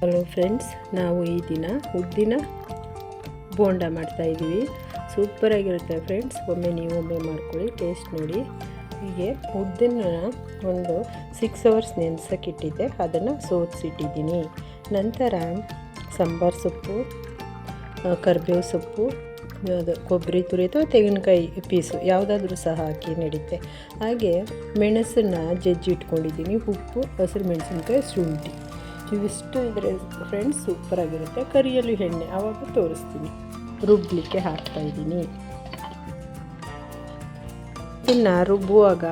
Hello friends ನಾವು ಈ ದಿನ ಉದ್ದಿನ ಬೋಂಡ ಮಾಡ್ತಾ ಇದ್ದೀವಿ. ಸೂಪರಾಗಿರುತ್ತೆ ಫ್ರೆಂಡ್ಸ್ ಒಮ್ಮೆ ನೀವು ಒಮ್ಮೆ ಮಾಡ್ಕೊಳ್ಳಿ ಟೇಸ್ಟ್ ನೋಡಿ. ಹೀಗೆ ಉದ್ದಿನ ಒಂದು ಸಿಕ್ಸ್ ಅವರ್ಸ್ ನೆನೆಸೋಕ್ಕಿಟ್ಟಿದ್ದೆ. ಅದನ್ನು ಸೋದಿಸಿಟ್ಟಿದ್ದೀನಿ ನಂತರ ಸಾಂಬಾರು ಸೊಪ್ಪು ಕರಿಬೇವು ಸೊಪ್ಪು ಅದು ಕೊಬ್ಬರಿ ತುರಿ ಅಥವಾ ತೆಂಗಿನಕಾಯಿ ಪೀಸು ಯಾವುದಾದ್ರೂ ಸಹ ಹಾಕಿ ನಡೀತೆ. ಹಾಗೆ ಮೆಣಸನ್ನು ಜಜ್ಜಿ ಇಟ್ಕೊಂಡಿದ್ದೀನಿ. ಉಪ್ಪು, ಹಸಿರು ಮೆಣಸಿನ್ಕಾಯಿ, ಶುಂಠಿ. ಇವಿಷ್ಟು ಇದ್ರೆ ಫ್ರೆಂಡ್ಸ್ ಸೂಪರಾಗಿರುತ್ತೆ ಕರಿಯಲು ಎಣ್ಣೆ ಆವಾಗ ತೋರಿಸ್ತೀನಿ. ರುಬ್ಬಲಿಕ್ಕೆ ಹಾಕ್ತಾ ಇದ್ದೀನಿ. ಇನ್ನು ರುಬ್ಬುವಾಗ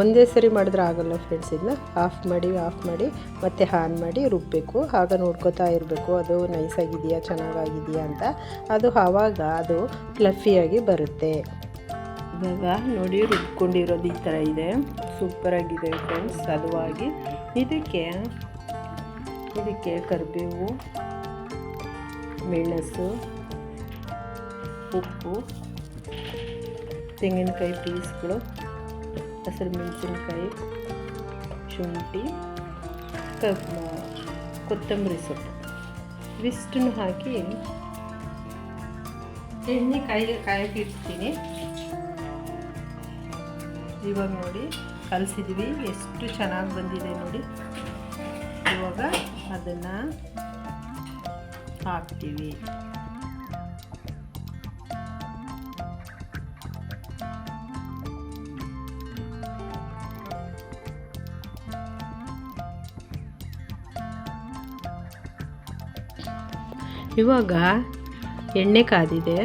ಒಂದೇ ಸರಿ ಮಾಡಿದ್ರೆ ಆಗೋಲ್ಲ ಫ್ರೆಂಡ್ಸ್ ಇದನ್ನ ಆಫ್ ಮಾಡಿ ಆಫ್ ಮಾಡಿ, ಮತ್ತೆ ಆನ್ ಮಾಡಿ ರುಬ್ಬಬೇಕು ಆಗ ನೋಡ್ಕೋತಾ ಇರಬೇಕು, ಅದು ನೈಸಾಗಿದೆಯಾ ಚೆನ್ನಾಗಾಗಿದೆಯಾ ಅಂತ. ಅದು ಆವಾಗ ಅದು ಫ್ಲಫಿಯಾಗಿ ಬರುತ್ತೆ. ಇವಾಗ ನೋಡಿ ರುಬ್ಕೊಂಡಿರೋದು ಈ ಥರ ಇದೆ. ಸೂಪರಾಗಿದೆ ಫ್ರೆಂಡ್ಸ್ ಸಲುವಾಗಿ. ಇದಕ್ಕೆ ಇದಕ್ಕೆ ಕರಿಬೇವು, ಮೆಣಸು, ಉಪ್ಪು, ತೆಂಗಿನಕಾಯಿ ಪೀಸ್ಗಳು. ಹಸಿರು ಮೆಣಸಿನಕಾಯಿ, ಶುಂಠಿ ಕೊತ್ತಂಬರಿ ಸೊಪ್ಪು. ಇವಿಷ್ಟನ್ನು ಹಾಕಿ ಎಣ್ಣೆ ಕಾಯಿ ಕಾಯಕ್ಕೆ ಇವಾಗ ನೋಡಿ, ಕಲಸಿದ್ವಿ. ಎಷ್ಟು ಚೆನ್ನಾಗಿ ಬಂದಿದೆ ನೋಡಿ. ಇವಾಗ ಅದನ್ನು ಹಾಕ್ತೀವಿ. ಇವಾಗ ಎಣ್ಣೆ ಕಾದಿದೆ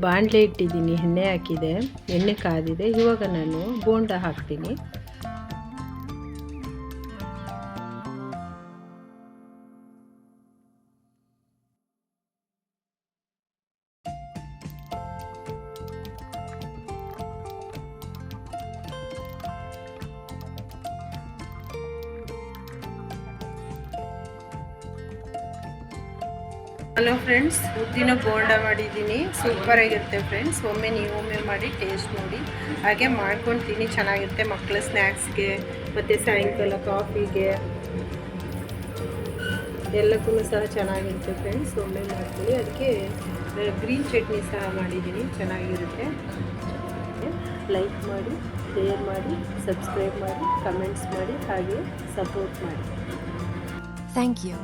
ಬಾಣಲೆ ಇಟ್ಟಿದ್ದೀನಿ ಎಣ್ಣೆ ಹಾಕಿದೆ ಎಣ್ಣೆ ಕಾದಿದೆ ಇವಾಗ ನಾನು ಬೋಂಡ ಹಾಕ್ತೀನಿ. ಹಲೋ ಫ್ರೆಂಡ್ಸ್ ಉದ್ದಿನ ಬೋಂಡ ಮಾಡಿದ್ದೀನಿ. ಸೂಪರಾಗಿರುತ್ತೆ ಫ್ರೆಂಡ್ಸ್ ಒಮ್ಮೆ ನೀವು ಒಮ್ಮೆ ಮಾಡಿ ಟೇಸ್ಟ್ ನೋಡಿ. ಹಾಗೆ ಮಾಡ್ಕೊತೀನಿ ಚೆನ್ನಾಗಿರುತ್ತೆ ಮಕ್ಕಳ ಸ್ನ್ಯಾಕ್ಸ್ಗೆ ಮತ್ತು ಸಾಯಂಕಾಲ ಕಾಫಿಗೆ ಎಲ್ಲಕ್ಕೂ ಸಹ ಚೆನ್ನಾಗಿರುತ್ತೆ ಫ್ರೆಂಡ್ಸ್ ಒಮ್ಮೆ ಮಾಡ್ತೀವಿ ಅದಕ್ಕೆ ಗ್ರೀನ್ ಚಟ್ನಿ ಸಹ ಮಾಡಿದ್ದೀನಿ. ಚೆನ್ನಾಗಿರುತ್ತೆ. ಲೈಕ್ ಮಾಡಿ ಶೇರ್ ಮಾಡಿ ಸಬ್ಸ್ಕ್ರೈಬ್ ಮಾಡಿ ಕಮೆಂಟ್ಸ್ ಮಾಡಿ, ಹಾಗೆ ಸಪೋರ್ಟ್ ಮಾಡಿ. Thank you.